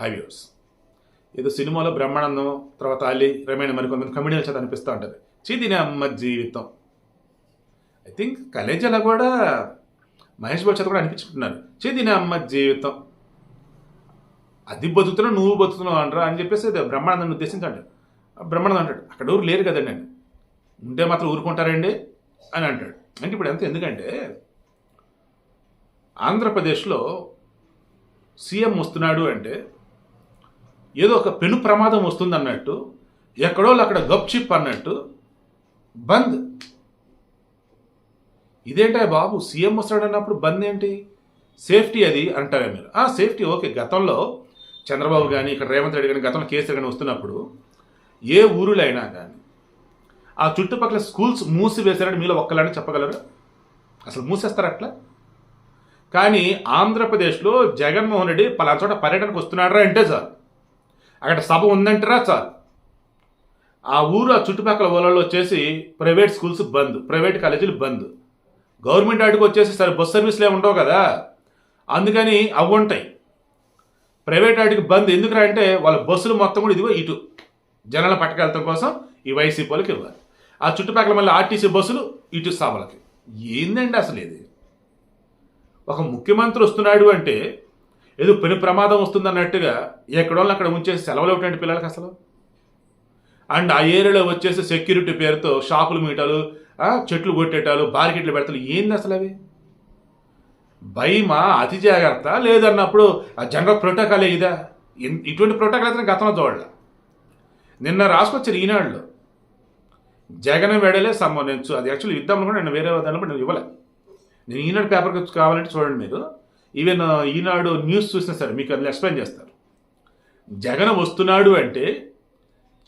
హైవ్యూర్స్ ఏదో సినిమాలో బ్రహ్మానందం తర్వాత అలీ రమేణ మరికొంతమంది కమెడియన్ చేత అనిపిస్తూ ఉంటుంది. చీదిన అమ్మ జీవితం. ఐ థింక్ కలేజీలో కూడా మహేష్ బాబు చేత కూడా అనిపించుకుంటున్నారు. చీదిన అమ్మ జీవితం. అది బతుకుతున్నావు నువ్వు బతుకుతున్నావు అంటారా అని చెప్పేసి బ్రహ్మానందం బ్రహ్మానందాన్ని ఉద్దేశించండి. బ్రహ్మానందం అంటాడు అక్కడ ఊరు లేరు కదండి అని ఉంటే మాత్రం ఊరుకుంటారండి అని అంటాడు. అంటే ఇప్పుడు ఎంత ఎందుకంటే ఆంధ్రప్రదేశ్లో సీఎం వస్తున్నాడు అంటే ఏదో ఒక పెను ప్రమాదం వస్తుంది అన్నట్టు ఎక్కడో అక్కడ గప్చిప్ అన్నట్టు బంద్. ఇదేంటా బాబు? సీఎం వస్తాడు అన్నప్పుడు బంద్ ఏంటి? సేఫ్టీ అది అంటారా మీరు. ఆ సేఫ్టీ ఓకే. గతంలో చంద్రబాబు కానీ ఇక్కడ రేవంత్ రెడ్డి కానీ గతంలో కేసీఆర్ కానీ వస్తున్నప్పుడు ఏ ఊరులో అయినా కానీ ఆ చుట్టుపక్కల స్కూల్స్ మూసివేశారని మీలో ఒక్కలాంటి చెప్పగలరు? అసలు మూసేస్తారు అట్లా? కానీ ఆంధ్రప్రదేశ్లో జగన్మోహన్ రెడ్డి పలానా చోట పర్యటనకు వస్తున్నాడరా అంటే చాలు అక్కడ సభ ఉందంటారా చాలు. ఆ ఊరు ఆ చుట్టుపక్కల ఊళ్ళలో వచ్చేసి ప్రైవేట్ స్కూల్స్ బంద్ ప్రైవేట్ కాలేజీలు బంద్. గవర్నమెంట్ ఆడికి వచ్చేసి సరే బస్ సర్వీసులు ఏమి ఉండవు కదా? అందుకని అవి ఉంటాయి. ప్రైవేట్ ఆడికి బంద్ ఎందుకురా అంటే వాళ్ళ బస్సులు మొత్తం కూడా ఇదిగో ఇటు. జనాల పట్టుకెళ్ళటం కోసం ఈ వైసీపీ వాళ్ళకి ఇవ్వాలి. ఆ చుట్టుపక్కల మళ్ళీ ఆర్టీసీ బస్సులు ఇటు సభలకి. ఏందండి అసలు ఇది? ఒక ముఖ్యమంత్రి వస్తున్నాడు అంటే ఏదో పెను ప్రమాదం వస్తుందన్నట్టుగా ఎక్కడోళ్ళు అక్కడ ఉంచేసి సెలవులు ఇవ్వటండి పిల్లలకి అసలు? అండ్ ఆ ఏరియాలో వచ్చేసి సెక్యూరిటీ పేరుతో షాపులు మీటాలు చెట్లు కొట్టేటాలు బార్కెట్లు పెడతాలు ఏంది అసలు అవి? భయమా? అతి జాగ్రత్త? లేదన్నప్పుడు ఆ జనరల్ ప్రోటోకాల్ ఇదా? ఇటువంటి ప్రోటోకాల్ అయితే నేను గతంలో చూడలే. నిన్న రాసుకొచ్చారు ఈనాడులో జగన్ వేడలే సంబంధించు అది యాక్చువల్లీ ఇద్దాం అనుకుంటే నేను వేరే దానిలో నేను ఇవ్వలే. నేను ఈనాడు పేపర్ కావాలంటే చూడండి మీరు. ఈవెన్ ఈనాడు న్యూస్ చూసినా సరే మీకు అందులో ఎక్స్ప్లెయిన్ చేస్తారు. జగన్ వస్తున్నాడు అంటే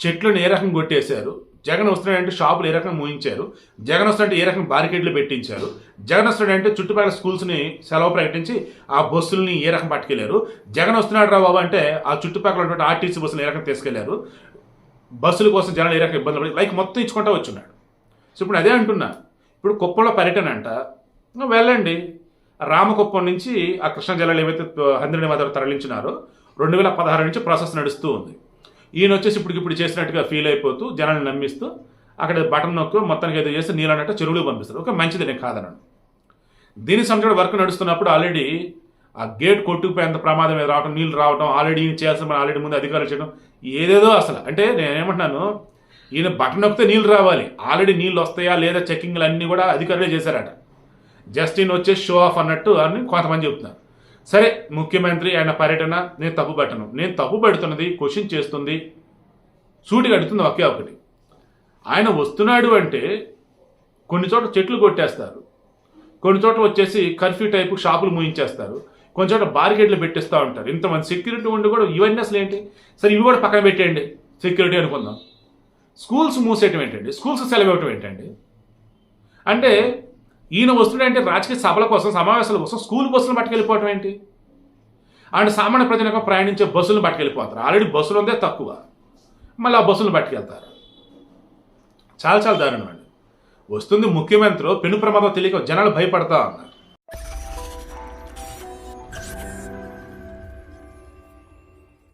చెట్లను ఏ రకంగా కొట్టేశారు? జగన్ వస్తున్నాడంటే షాపులు ఏ రకంగా మూయించారు? జగన్ వస్తున్నాడంటే ఏ రకంగా బారికేడ్లు పెట్టించారు? జగన్ వస్తున్నాడంటే చుట్టుపక్కల స్కూల్స్ని సెలవు ప్రకటించి ఆ బస్సుల్ని ఏ రకం పట్టుకెళ్ళారు? జగన్ వస్తున్నాడు రా బాబు అంటే ఆ చుట్టుపక్కల ఉన్నటువంటి ఆర్టీసీ బస్సులు ఏ రకంగా తీసుకెళ్ళారు? బస్సుల కోసం జనాలు ఏ రకంగా ఇబ్బందులు పడి లైక్ మొత్తం ఇచ్చుకుంటా వచ్చున్నాడు. సో ఇప్పుడు అదే అంటున్నా. ఇప్పుడు కుప్పంలో పర్యటన అంట వెళ్ళండి. రామకుప్పం నుంచి ఆ కృష్ణా జిల్లాలో ఏవైతే హంద్రిని మాధవ్ తరలించినారో రెండు వేల పదహారు నుంచి ప్రాసెస్ నడుస్తూ ఉంది. ఈయన వచ్చేసి ఇప్పుడు ఇప్పుడు చేసినట్టుగా ఫీల్ అయిపోతూ జనాన్ని నమ్మిస్తూ అక్కడ బటన్ నొక్కు మొత్తానికి ఏదో చేసి నీళ్ళన్నట్టు చెరువులు పంపిస్తారు. ఓకే మంచిది నేను కాదనను. దీని సంబంధించిన వర్క్ నడుస్తున్నప్పుడు ఆల్రెడీ ఆ గేట్ కొట్టుకుపోయేంత ప్రమాదం మీద రావడం నీళ్ళు రావడం ఆల్రెడీ ఈయన చేయాల్సిన మన ఆల్రెడీ ముందు అధికారులు చేయడం ఏదేదో అసలు. అంటే నేనేమంటున్నాను ఈయన బటన్ నొక్కితే నీళ్ళు రావాలి. ఆల్రెడీ నీళ్ళు వస్తాయా లేదా చెక్కింగ్లు అన్నీ కూడా అధికారులే చేశారట. జస్టిన్ ఈయన వచ్చే షో ఆఫ్ అన్నట్టు అని కొంతమంది చెప్తున్నారు. సరే ముఖ్యమంత్రి ఆయన పర్యటన నేను తప్పు పెట్టను. నేను తప్పు పెడుతున్నది క్వశ్చన్ చేస్తుంది సూటిగా అడుగుతుంది ఒకే ఒకటి. ఆయన వస్తున్నాడు అంటే కొన్ని చోట్ల చెట్లు కొట్టేస్తారు. కొన్ని చోట్ల వచ్చేసి కర్ఫ్యూ టైపు షాపులు మూయించేస్తారు. కొన్ని చోట్ల బారికేడ్లు పెట్టేస్తూ ఉంటారు. ఇంతమంది సెక్యూరిటీ ఉండి కూడా ఇవన్నీ అసలు ఏంటి? సరే ఇవి కూడా పక్కన పెట్టేయండి. సెక్యూరిటీ అనుకుందాం. స్కూల్స్ మూసేయటం ఏంటండి? స్కూల్స్ సెలవు ఇవ్వటం ఏంటండి? అంటే ఈయన వస్తున్నాడంటే రాజకీయ సభల కోసం సమావేశాల కోసం స్కూల్ బస్సులు పట్టుకెళ్ళిపోవటం ఏంటి? అండ్ సామాన్య ప్రజలకు ప్రయాణించే బస్సులను పట్టుకెళ్ళిపోతారు. ఆల్రెడీ బస్సులు ఉందే తక్కువ. మళ్ళీ ఆ బస్సులు పట్టుకెళ్తారు. చాలా చాలా దారుణం అండి. వస్తుంది ముఖ్యమంత్రి పెను ప్రమాదం తెలియక జనాలు భయపడతా ఉన్నారు.